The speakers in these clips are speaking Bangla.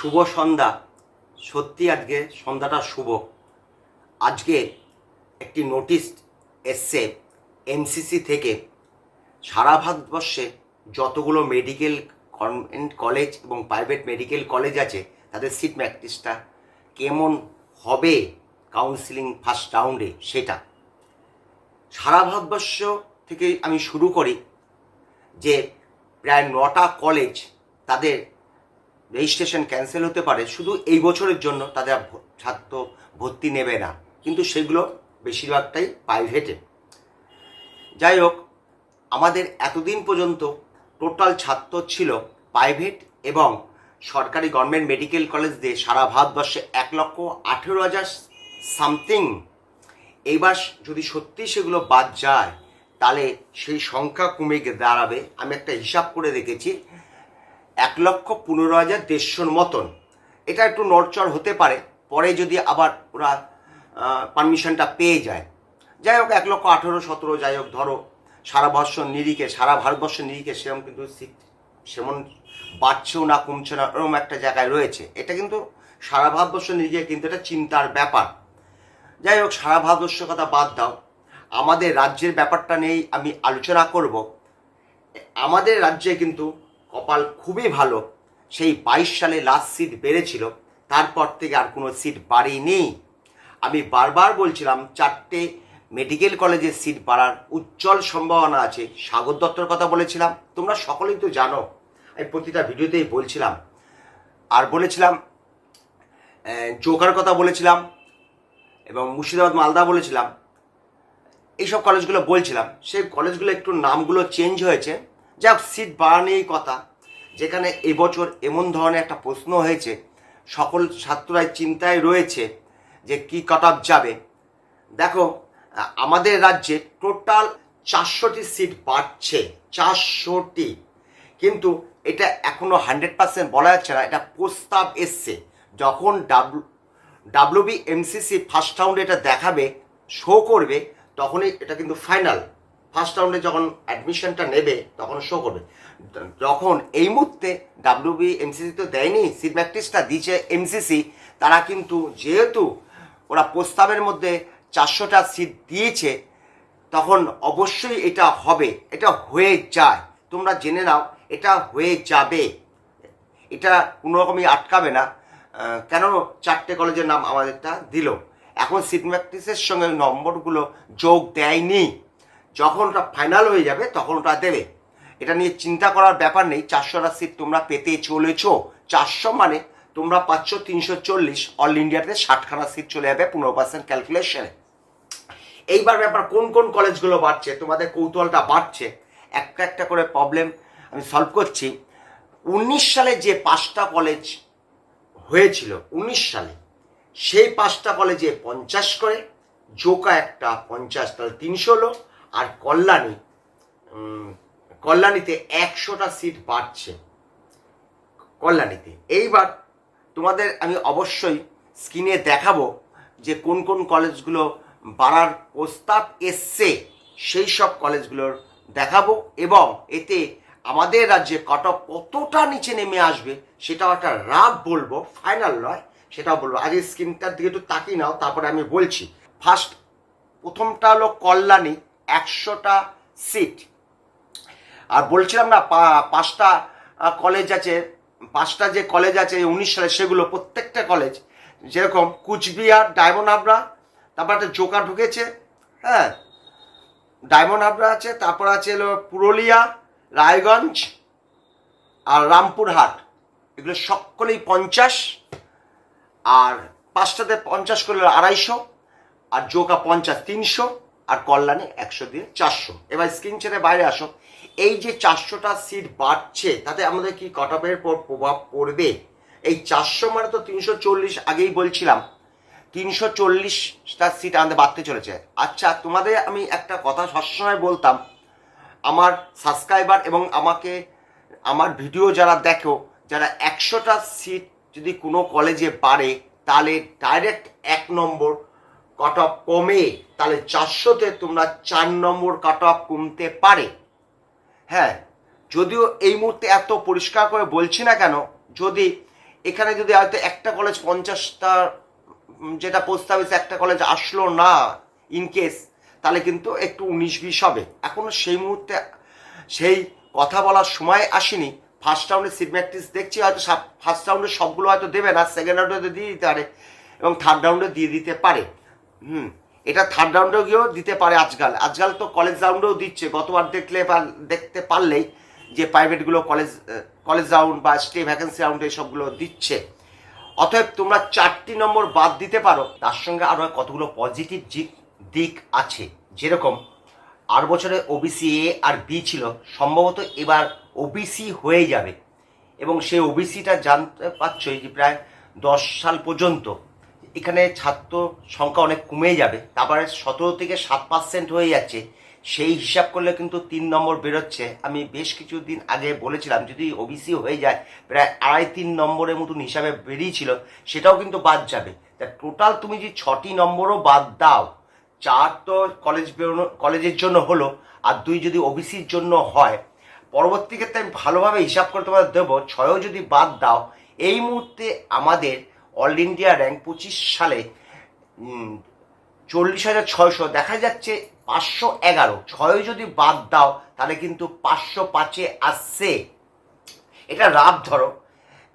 শুভ সন্ধ্যা। সত্যি আজকে সন্ধ্যাটা শুভ। আজকে একটি নোটিশ এসছে এমসিসি থেকে। সারা ভারতবর্ষে যতগুলো মেডিকেল গভর্নমেন্ট কলেজ এবং প্রাইভেট মেডিকেল কলেজ আছে, তাদের সিট ম্যাট্রিক্সটা কেমন হবে কাউন্সিলিং ফার্স্ট রাউন্ডে সেটা। সারা ভারতবর্ষ থেকে আমি শুরু করি যে প্রায় নটা কলেজ তাদের রেজিস্ট্রেশন ক্যান্সেল হতে পারে, শুধু এই বছরের জন্য তাদের ছাত্র ভর্তি নেবে না। কিন্তু সেগুলো বেশিরভাগটাই প্রাইভেটে যাই হোক, আমাদের এতদিন পর্যন্ত টোটাল ছাত্র ছিল প্রাইভেট এবং সরকারি গভর্নমেন্ট মেডিকেল কলেজ দিয়ে সারা ভারতবর্ষে এক লক্ষ আঠেরো হাজার সামথিং এইবার যদি সত্যি সেগুলো বাদ যায়, তাহলে সেই সংখ্যা কমে দাঁড়াবে। আমি একটা হিসাব করে রেখেছি এক লক্ষ পনেরো হাজার দেড়শোর মতন। এটা একটু নড়চড় হতে পারে, পরে যদি আবার ওরা পারমিশনটা পেয়ে যায়। যাই হোক, এক লক্ষ আঠেরো, সতেরো, যাই হোক, ধরো, সারা বর্ষ নিরিখে, সারা ভারতবর্ষ নিরিখে সেরকম কিন্তু সেমন বাড়ছেও না, কমছে না, এরকম একটা জায়গায় রয়েছে। এটা কিন্তু সারা ভারতবর্ষ নিরিখে কিন্তু এটা চিন্তার ব্যাপার। যাই হোক, সারা ভারতবর্ষের কথা বাদ দাও। আমাদের রাজ্যের ব্যাপারটা নিয়েই আমি আলোচনা করব। আমাদের রাজ্যে কিন্তু কপাল খুবই ভালো। সেই বাইশ সালে লাস্ট সিট বেড়েছিল। তারপর থেকে আর কোনো সিট বাড়েনি। আমি বারবার বলছিলাম, চারটে মেডিকেল কলেজের সিট বাড়ার উজ্জ্বল সম্ভাবনা আছে। সাগর দত্তর কথা বলেছিলাম। তোমরা সকলেই তো জানো, আমি প্রতিটা ভিডিওতেই বলছিলাম। আর বলেছিলাম জোকার কথা বলেছিলাম এবং মুর্শিদাবাদ মালদা বলেছিলাম। এইসব কলেজগুলো বলছিলাম। সেই কলেজগুলো একটু নামগুলো চেঞ্জ হয়েছে। যাক, সিট বাড়ানোই কথা। যেখানে এবছর এমন ধরনের একটা প্রশ্ন হয়েছে, সকল ছাত্ররাই চিন্তায় রয়েছে যে কি কাট অফ যাবে। দেখো, আমাদের রাজ্যে টোটাল চারশোটি সিট বাড়ছে, চারশোটি। কিন্তু এটা এখনও হান্ড্রেড পার্সেন্ট বলা যাচ্ছে না, এটা প্রস্তাব এসছে। যখন ডাব্লু ডাব্লিউবি এমসিসি ফার্স্ট রাউন্ডে এটা দেখাবে শো করবে, তখনই এটা কিন্তু ফাইনাল ফার্স্ট রাউন্ডে যখন অ্যাডমিশনটা নেবে, তখন শো করবে। যখন এই মুহূর্তে ডাব্লিউবি এমসিসি তো দেয়নি সিট ম্যাট্রিক্সটা দিয়েছে এমসিসি তারা কিন্তু যেহেতু ওরা প্রস্তাবের মধ্যে চারশোটা সিট দিয়েছে, তখন অবশ্যই এটা হবে, এটা হয়ে যায়। তোমরা জেনে নাও, এটা হয়ে যাবে। এটা কোনো রকমই আটকাবে না। কেন চারটে কলেজের নাম আমাদেরটা দিল? এখন সিট ম্যাট্রিক্সের সঙ্গে নম্বরগুলো যোগ দেয়নি। যখন ওটা ফাইনাল হয়ে যাবে তখন ওটা দেবে। এটা নিয়ে চিন্তা করার ব্যাপার নেই চারশোটা সিট তোমরা পেতে চলেছ। চারশো মানে তোমরা পাচ্ছ তিনশো চল্লিশ অল ইন্ডিয়াতে ষাটখানা সিট চলে যাবে, পনেরো পার্সেন্ট ক্যালকুলেশনে এইবার ব্যাপার, কোন কোন কলেজগুলো বাড়ছে, তোমাদের কৌতূহলটা বাড়ছে? একটা একটা করে প্রবলেম আমি সলভ করছি। উনিশ সালে যে পাঁচটা কলেজ হয়েছিল, উনিশ সালে, সেই পাঁচটা কলেজে পঞ্চাশ করে, জোকা একটা পঞ্চাশ, তাহলে তিনশো হলো। আর কল্যাণী কল্যাণীতে একশোটা সিট বাড়ছে। কল্যাণীতে। এইবার তোমাদের আমি অবশ্যই স্ক্রিনে দেখাবো যে কোন কোন কলেজগুলো বাড়ার প্রস্তাব এসছে, সেই সব কলেজগুলোর দেখাবো এবং এতে আমাদের রাজ্যে কট কতটা নিচে নেমে আসবে সেটাও একটা রাব বলব ফাইনাল নয়, সেটাও বলব। আগে স্ক্রিনটার দিকে একটু তাকিয়ে নাও, তারপরে আমি বলছি। ফার্স্ট প্রথমটা হলো কল্যাণী। একশোটা সিট আর বলছিলাম না পাঁচটা কলেজ আছে, পাঁচটা যে কলেজ আছে উনিশ সালে সেগুলো, প্রত্যেকটা কলেজ যেরকম কুচবিহার, ডায়মন্ড হাবড়া, তারপর একটা জোকা ঢুকেছে হ্যাঁ ডায়মন্ড হাবড়া আছে, তারপর আছে হলো পুরুলিয়া, রায়গঞ্জ, আর রামপুরহাট। এগুলো সকলেই পঞ্চাশ, আর পাঁচটাতে পঞ্চাশ করলে আড়াইশো, আর জোকা পঞ্চাশ, তিনশো আর কল্যাণে একশো দিয়ে চারশো। এবার স্ক্রিন ছেড়ে বাইরে আসো। এই যে চারশোটা সিট বাড়ছে, তাতে আমাদের কি কটপের পর প্রভাব পড়বে? এই চারশো মানে তো তিনশো চল্লিশ আগেই বলছিলাম। তিনশো চল্লিশটা সিট আমাদের বাড়তে চলেছে। আচ্ছা তোমাদের আমি একটা কথা সবসময় বলতাম, আমার সাবস্ক্রাইবার এবং আমাকে, আমার ভিডিও যারা দেখো, যারা একশোটা সিট যদি কোনো কলেজে বাড়ে, তাহলে ডাইরেক্ট এক নম্বর কাট অফ কমে, তাহলে চারশোতে তোমরা চার নম্বর কাট অফ কমতে পারে। হ্যাঁ যদিও এই মুহূর্তে এত পরিষ্কার করে বলছি না কেন, যদি এখানে যদি হয়তো একটা কলেজ পঞ্চাশটা যেটা প্রস্তাবিত একটা কলেজ আসলো না ইন কেস তাহলে কিন্তু একটু উনিশ বিশ হবে। এখনও সেই মুহূর্তে সেই কথা বলার সময় আসেনি। ফার্স্ট রাউন্ডে সিট ম্যাট্রিক্স দেখছি, হয়তো ফার্স্ট রাউন্ডে সবগুলো হয়তো দেবে না সেকেন্ড রাউন্ডে দিয়ে দিতে পারে এবং থার্ড রাউন্ডে দিয়ে দিতে পারে। হুম, এটা থার্ড রাউন্ডেও গিয়েও দিতে পারে আজকাল। আজকাল তো কলেজ রাউন্ডেও দিচ্ছে। গতবার দেখলে বা দেখতে পারলেই যে প্রাইভেটগুলো কলেজ কলেজ রাউন্ড বা স্টে ভ্যাকেন্সি রাউন্ড সবগুলো দিচ্ছে। অতএব তোমরা চারটি নম্বর বাদ দিতে পারো। তার সঙ্গে আরও কতগুলো পজিটিভ দিক আছে। যেরকম আর বছরে ওবিসি এ আর বি ছিল। সম্ভবত এবার ওবিসি হয়ে যাবে। এবং সেই ওবিসিটা জানতে পারছোই যে প্রায় দশ সাল পর্যন্ত এখানে ছাত্র সংখ্যা অনেক কমে যাবে। তারপরে সতেরো থেকে সাত পার্সেন্ট হয়ে যাচ্ছে। সেই হিসাব করলে কিন্তু তিন নম্বর বেরোচ্ছে। আমি বেশ কিছুদিন আগে বলেছিলাম, যদি ওবিসি হয়ে যায়, প্রায় আড়াই তিন নম্বরের মতন হিসাবে বেরিয়েছিল, সেটাও কিন্তু বাদ যাবে। তা টোটাল তুমি যদি ছটি নম্বরও বাদ দাও, চার তো কলেজ বেরোনো কলেজের জন্য হলো, আর দুই যদি ওবিসির জন্য হয়, পরবর্তী ক্ষেত্রে আমি ভালোভাবে হিসাব করে তোমাদের দেবো, ছয়ও যদি বাদ দাও, এই মুহূর্তে আমাদের অল ইন্ডিয়া র্যাঙ্ক পঁচিশ সালে চল্লিশ হাজার ছয়শো, দেখা যাচ্ছে পাঁচশো এগারো। ছয় যদি বাদ দাও, তাহলে কিন্তু পাঁচশো পাঁচে আসছে। এটা রাব ধরো।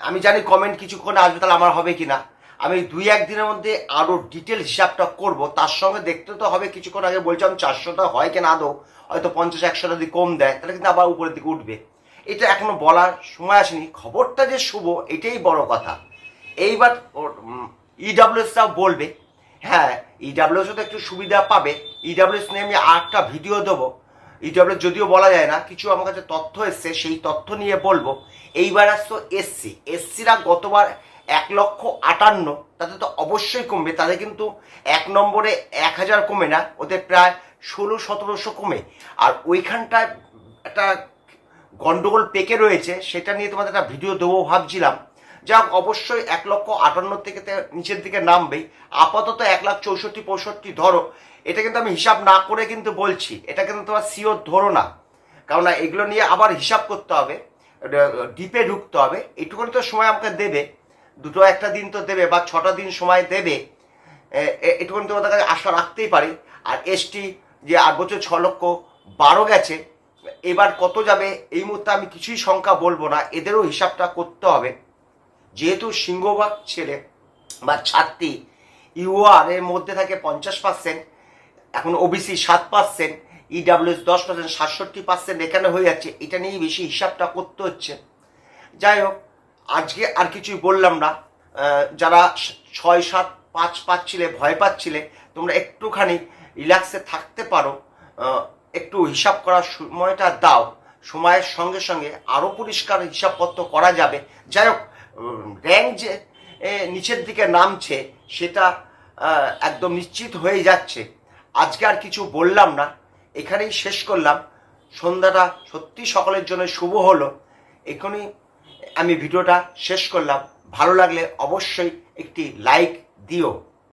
আমি জানি কমেন্ট কিছুক্ষণ আসবে, তাহলে আমার হবে কি না আমি দুই একদিনের মধ্যে আরও ডিটেল হিসাবটা করব। তার সঙ্গে দেখতে তো হবে, কিছুক্ষণ আগে বলছিলাম চারশোটা হয় কিনা আদৌ। হয়তো পঞ্চাশ, একশোটা যদি কম দেয়, তাহলে কিন্তু আবার উপরের দিকে উঠবে। এটা এখনও বলার সময় আসেনি। খবরটা যে শুভ, এটাই বড় কথা। এইবার ইডাব্লিউএসটাও বলবে হ্যাঁ ইডাব্লিউএসও তো একটু সুবিধা পাবে। ইডাব্লিউএস নিয়ে আমি আরেকটা ভিডিও দেবো। ইডাব্লিউ যদিও বলা যায় না, কিছু আমার কাছে তথ্য এসছে, সেই তথ্য নিয়ে বলব। এইবার আসতো এসসি এসসিরা গতবার এক লক্ষ আটান্ন, তাতে তো অবশ্যই কমবে তাদের কিন্তু এক নম্বরে এক হাজার কমে না, ওদের প্রায় ষোলো সতেরোশো কমে। আর ওইখানটায় একটা গন্ডগোল পেকে রয়েছে, সেটা নিয়ে তোমাদের একটা ভিডিও দেবো ভাবছিলাম। যা অবশ্যই এক লক্ষ আটান্ন থেকে নিচের দিকে নামবেই। আপাতত এক লাখ চৌষট্টি, পঁয়ষট্টি ধরো। এটা কিন্তু আমি হিসাব না করে কিন্তু বলছি। এটা কিন্তু তোমার সিওর ধরো না। কারণ এগুলো নিয়ে আবার হিসাব করতে হবে ডিপে ঢুকতে হবে। এটুকুনি তো সময় আমাকে দেবে। দুটো একটা দিন তো দেবে বা ছটা দিন সময় দেবে। এটুকুনি তোমাদের কাছে আশা রাখতেই পারি। আর এসটি যে আট বছর ছ লক্ষ বারো গেছে, এবার কত যাবে এই মুহূর্তে আমি কিছুই সংখ্যা বলব না। এদেরও হিসাবটা করতে হবে। যেহেতু সিংহভাগ ছেলে বা ছাত্রী ইউআর এর মধ্যে থাকে পঞ্চাশ পার্সেন্ট এখন ওবিসি সাত পার্সেন্ট ইডাব্লিউএস দশ পার্সেন্ট সাতষট্টি পার্সেন্ট এখানে হয়ে যাচ্ছে। এটা নিয়েই বেশি হিসাবটা করতে হচ্ছে। যাই হোক, আজকে আর কিছুই বললাম না। যারা ছয় সাত পাঁচ পাচ্ছিলে, ভয় পাচ্ছিলে, তোমরা একটুখানি রিল্যাক্সে থাকতে পারো। একটু হিসাব করার সময়টা দাও। সময়ের সঙ্গে সঙ্গে আরও পরিষ্কার হিসাবপত্র করা যাবে। যাই হোক র্যাঙ্ক যে নিচের দিকে নামছে, সেটা একদম নিশ্চিত হয়ে যাচ্ছে। আজকে আর কিছু বললাম না, এখানেই শেষ করলাম। সন্ধ্যাটা সত্যি সকলের জন্য শুভ হলো। এখনই আমি ভিডিওটা শেষ করলাম। ভালো লাগলে অবশ্যই একটি লাইক দিও।